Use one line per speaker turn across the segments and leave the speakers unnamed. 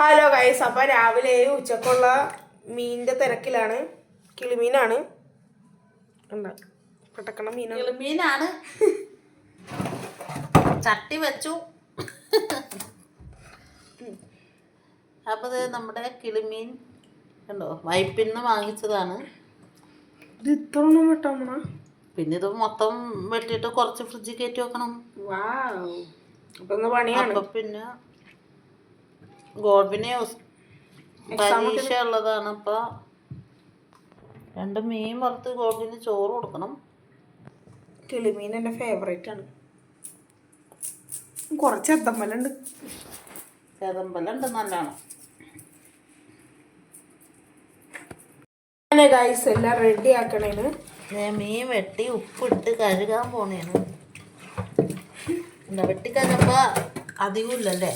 Hello guys അപ്പം രാവിലെ ഉച്ചക്കുള്ള മീനിന്റെ തിരക്കിലാണ്. കിളിമീനാണ്. പട്ടക്കണ മീനാണ്
കിളിമീനാണ്. ചട്ടി വെച്ചു. അപ്പോൾ ഇത് നമ്മുടെ കിളിമീൻ കണ്ടോ? വൈപ്പിൽ നിന്ന് വാങ്ങിച്ചതാണ്.
ഇത് ഇത്ര ഒന്നും വെട്ടാമണ
പിന്നെ ഇത് മൊത്തം വെട്ടിട്ട് കുറച്ച് ഫ്രിഡ്ജിൽ കയറ്റി വെക്കണം.
അപ്പൊ പണിയാണ്.
അപ്പൊ പിന്നെ ഗോഡ്ബിനെ പരീക്ഷ ഉള്ളതാണ്. അപ്പൊ രണ്ട് മീൻ വറുത്ത് ഗോഡ്ബിന് ചോറ് കൊടുക്കണം.
കിളിമീൻ എന്റെ ഫേവറേറ്റ് ആണ്. കുറച്ച് എത്തമ്പലുണ്ട്.
ചേതമ്പലം നല്ലതാണ്
അങ്ങനെ ഗൈസ് എല്ലാം റെഡി ആക്കണേന്?
ഞാൻ മീൻ വെട്ടി ഉപ്പിട്ട് കഴുകാൻ പോണേന്. എന്താ വെട്ടി കഴുകുമ്പോ അധികം ഇല്ലല്ലേ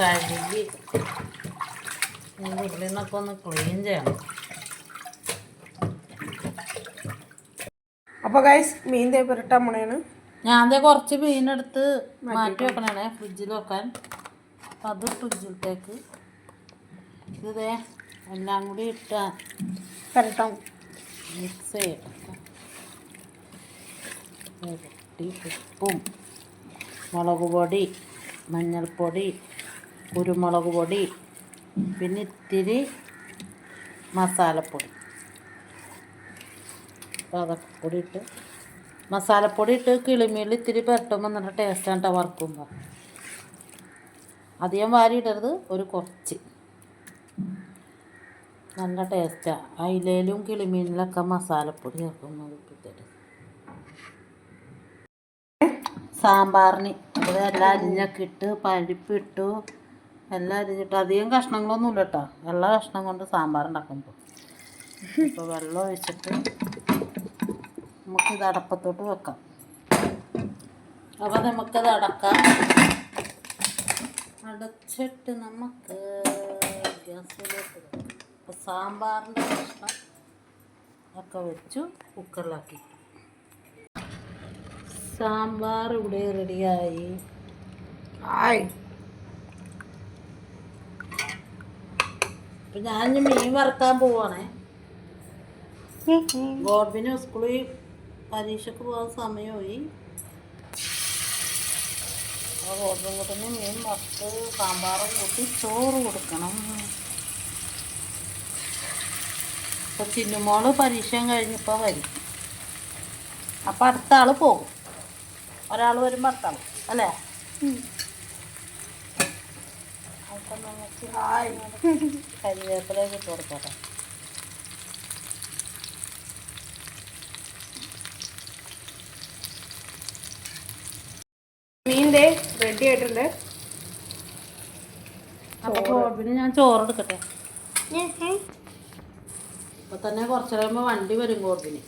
കഴുകി ഉള്ളിൽ നിന്നൊക്കെ ഒന്ന് ക്ലീൻ ചെയ്യണം.
അപ്പോൾ ഗൈസ് മീൻ തേ പുരട്ടാൻ പോണേണ്.
ഞാൻ ദേ കുറച്ച് മീനെടുത്ത് മാറ്റി വെക്കണേ ഫ്രിഡ്ജിൽ വെക്കാൻ. അപ്പം അത് ഫ്രിഡ്ജിലത്തേക്ക് ഇത് ദേ എല്ലാം കൂടി ഇട്ടാ
പുരട്ടാം.
മിക്സ് ചെയ്യണം ഇരട്ടി ഉപ്പും മുളക് പൊടി മഞ്ഞൾപ്പൊടി കുരുമുളക് പൊടി പിന്നെ ഇത്തിരി മസാലപ്പൊടി. അതൊക്കെ കൂടി ഇട്ട് മസാലപ്പൊടി ഇട്ട് കിളിമീൽ ഇത്തിരി പുരട്ടുമ്പോൾ നല്ല ടേസ്റ്റാണ് കേട്ടോ വറുക്കുമ്പോൾ അധികം വാരി ഇടരുത് ഒരു കുറച്ച്. നല്ല ടേസ്റ്റാണ് അയിലയിലും കിളിമീനിലൊക്കെ മസാലപ്പൊടി ചേർക്കുന്നത് ഇട്ടിട്ട്. സാമ്പാറിന് അത് എല്ലാം അരിഞ്ഞൊക്കെ ഇട്ട് പരിപ്പിട്ടു. എല്ലാം അരിഞ്ഞിട്ട് അധികം കഷ്ണങ്ങളൊന്നുമില്ല കേട്ടോ വെള്ള കഷ്ണം കൊണ്ട് സാമ്പാർ ഉണ്ടാക്കുമ്പോൾ ഇപ്പോൾ വെള്ളം ഒഴിച്ചിട്ട് നമുക്കിത് അടപ്പത്തോട്ട് വെക്കാം. അപ്പോൾ നമുക്കത് അടക്കാം. അടച്ചിട്ട് നമുക്ക് ഗ്യാസിലോട്ട് അപ്പോൾ സാമ്പാറിന്റെ കഷ്ണം ഒക്കെ വെച്ചു കുക്കറിലാക്കി. സാമ്പാർ ഇവിടെ റെഡിയായി.
ആയ്.
അപ്പം ഞാൻ മീൻ വറുക്കാൻ പോവാണേ. ഗോഡ്ബിന് സ്കൂളിൽ പരീക്ഷയ്ക്ക് പോകാൻ സമയമായി. അപ്പോൾ കൂട്ടിന് മീൻ വറുത്ത് സാമ്പാറും കൂട്ടി ചോറ് കൊടുക്കണം. അപ്പോൾ ചിന്നുമോൾ പരീക്ഷയും കഴിഞ്ഞപ്പോൾ വരും. അപ്പോൾ അടുത്ത ആൾ പോകും. ഒരാൾ വരുമ്പോൾ അടുത്ത അല്ലേ? കരിവേപ്പിലേക്ക് ഇട്ട് കൊടുക്കട്ടെ
മീൻ ദേ റെഡി ആയിട്ടുണ്ട്
അപ്പോൾ പിന്നെ ഞാൻ ചോറ് എടുക്കട്ടെ. ഇപ്പൊ തന്നെ കുറച്ച് കഴിയുമ്പോൾ വണ്ടി വരും കോർബിന്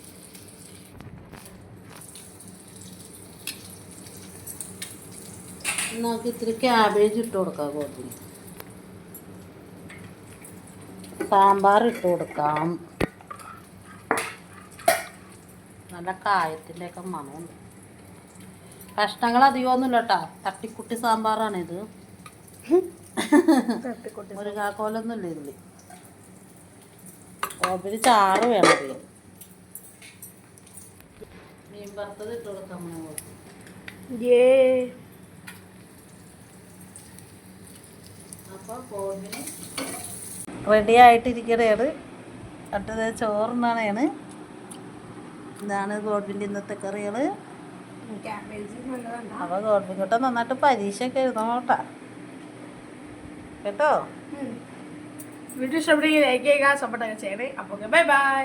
നമുക്ക് ഇത്തിരി ക്യാബേജ് ഇട്ട് കൊടുക്കാം ഗോഡ്ബിന് സാമ്പാർ ഇട്ട് കൊടുക്കാം. നല്ല കായത്തിന്റെ ഒക്കെ മണമുണ്ട്. കഷ്ണങ്ങൾ അധികമൊന്നുമില്ല കേട്ടോ തട്ടിക്കുട്ടി സാമ്പാറാണിത്. മുരുകാക്കോലൊന്നും ഇല്ല ഇതിൽ ഓബിന് ചാറ് വേണം മീൻ വറുത്തത് ഇട്ട് കൊടുക്കാം
അപ്പൊ
അപ്പോൾ കോബിന് റെഡി ആയിട്ടിരിക്കണേണ്. അടുത്തത് ചോറുണ്ണാണേണ് ഇതാണ് ഗോഡ്ബിന്റെ ഇന്നത്തെ കറികൾ അപ്പോൾ ഗോഡ്ബിൻ കേട്ടോ നന്നായിട്ട് പരീക്ഷയൊക്കെ എഴുതണം കേട്ടോ. കേട്ടോ?
വീഡിയോ ഇഷ്ടപ്പെടുകയും ലൈക്ക് ചെയ്യുക സപ്പോർട്ട് ഒക്കെ ചെയ്യണേ. അപ്പോൾ ബൈ ബൈ.